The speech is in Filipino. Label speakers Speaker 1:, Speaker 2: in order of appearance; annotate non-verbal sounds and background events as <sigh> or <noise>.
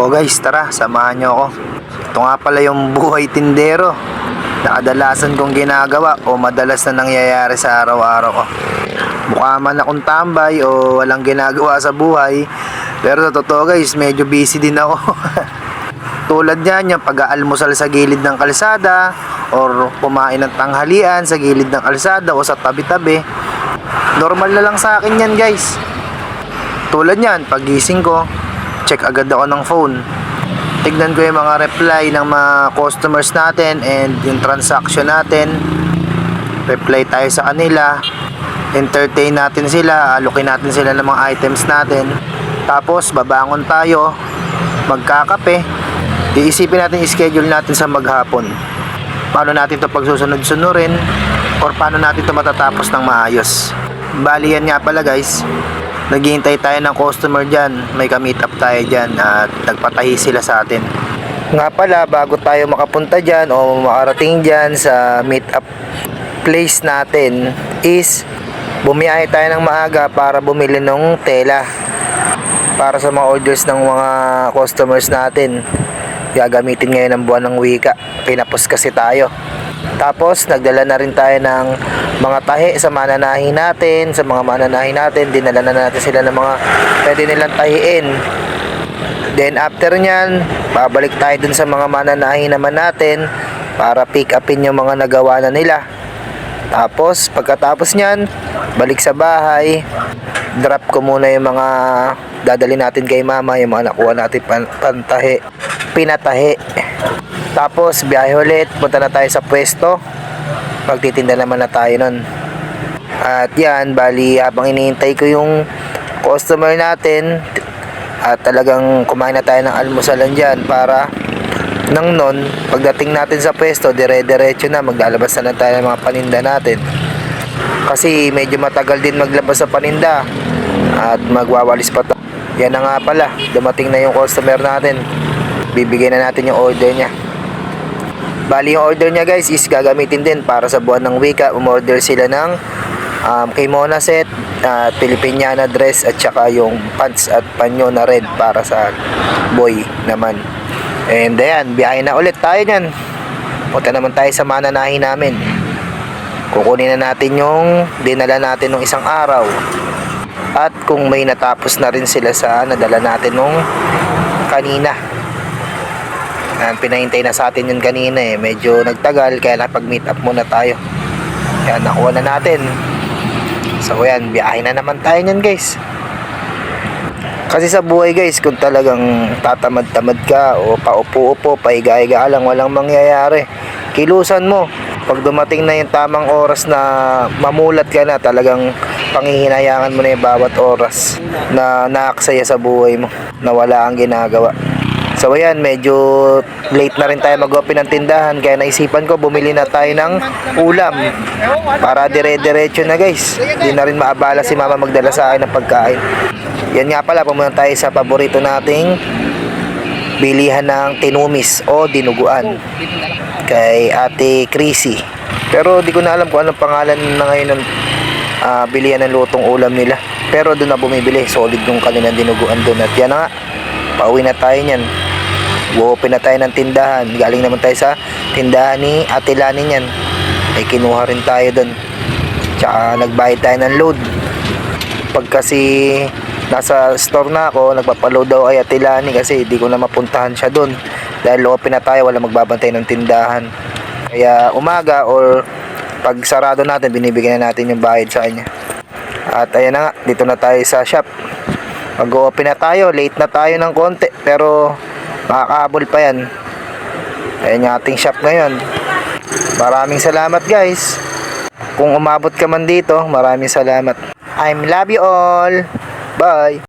Speaker 1: O guys, tara, samahan nyo ako. Ito nga pala yung buhay tindero na kadalasan kong ginagawa o madalas na nangyayari sa araw-araw ko. Mukha man akong tambay o walang ginagawa sa buhay, pero sa totoo guys, medyo busy din ako. <laughs> Tulad niyan, yung pag-aalmusal sa gilid ng kalsada or kumain ng tanghalian sa gilid ng kalsada o sa tabi-tabi. Normal na lang sa akin yan guys. Tulad niyan, pagising ko, check agad ako ng phone. Tignan ko yung mga reply ng mga customers natin and yung transaction natin. Reply tayo sa kanila. Entertain natin sila, alokin natin sila ng mga items natin. Tapos, babangon tayo, magkakape. Iisipin natin i-schedule natin sa maghapon. Paano natin ito pagsusunod-sunurin or paano natin ito matatapos ng maayos. Bali yan nga pala guys, naghihintay tayo ng customer dyan, may ka-meet up tayo dyan at nagpatahi sila sa atin. Nga pala, bago tayo makapunta dyan o makarating dyan sa meet up place natin is bumiyahe tayo ng maaga para bumili ng tela para sa mga orders ng mga customers natin. Gagamitin ngayon ng buwan ng wika. Pinapos kasi tayo tapos nagdala na rin tayo ng mga tahi sa mananahi natin. Sa mga mananahi natin dinala na natin sila ng mga pwede nilang tahiin. Then after nyan babalik tayo dun sa mga mananahi naman natin para pick upin yung mga nagawa na nila. Tapos pagkatapos nyan balik sa bahay drop ko muna yung mga dadali natin kay mama yung mga nakuha natin pan pantahi pinatahi tapos biyahe ulit. Punta na tayo sa pwesto. Magtitinda naman na tayo nun. At yan bali habang iniintay ko yung customer natin at talagang kumain na tayo ng almusalan dyan para nang nun pagdating natin sa pwesto dire-diretso na maglalabas na lang tayo ng mga paninda natin. Kasi medyo matagal din maglabas sa paninda at magwawalis pa tayo yan na nga pala dumating na yung customer natin. Bibigyan na natin yung order niya bali yung order niya guys is gagamitin din para sa buwan ng wika. Umorder sila ng um, kimono set at Filipiniana dress at saka yung pants at panyo na red para sa boy naman. And ayan biyahe na ulit tayo nyan punta naman tayo sa mananahi namin. Kukunin na natin yung dinala natin nung isang araw. At kung may natapos na rin sila sa nadala natin nung kanina Ayan, pinahintay na sa atin yun kanina eh. Medyo nagtagal kaya napag meet up muna tayo. Kaya nakuha na natin. So yan biyahe na naman tayo nyan guys. Kasi sa buhay guys kung talagang tatamad-tamad ka o paupo-upo paiga-iga lang walang mangyayari. Kilusan mo. Pag dumating na yung tamang oras na mamulat ka na talagang panghihinayangan mo na yung bawat oras na naaksaya sa buhay mo na wala kang ginagawa So ayan, medyo late na rin tayo mag-open ng tindahan kaya naisipan ko bumili na tayo ng ulam para dire-diretso na guys. Hindi na rin maabala si mama magdala sa akin ng pagkain. Yan nga pala, pumunta tayo sa paborito nating bilihan ng tinumis o dinuguan kay Ate Chrissy. Pero di ko na alam kung anong pangalan na ngayon ng ah, bilihan ng lutong ulam nila. Pero doon na bumibili, solid yung kanilang dinuguan doon. At yan na nga, pauwi na tayo niyan. Open na tayo ng tindahan. Galing naman tayo sa tindahan ni Ate Lani niyan. Ay kinuha rin tayo doon. Tsaka nagbayad tayo ng load. Pag kasi nasa store na ako, nagpapaload daw kay Ate Lani kasi di ko na mapuntahan siya doon. Dahil open na tayo, wala magbabantay ng tindahan. Kaya umaga or pag sarado natin, binibigyan na natin yung bayad sa kanya. At ayan na nga, dito na tayo sa shop. Mag-open na tayo, late na tayo ng konti, pero makakahabol pa yan. Ayan yung ating shop ngayon. Maraming salamat guys. Kung umabot ka man dito, maraming salamat. I'm love you all. Bye.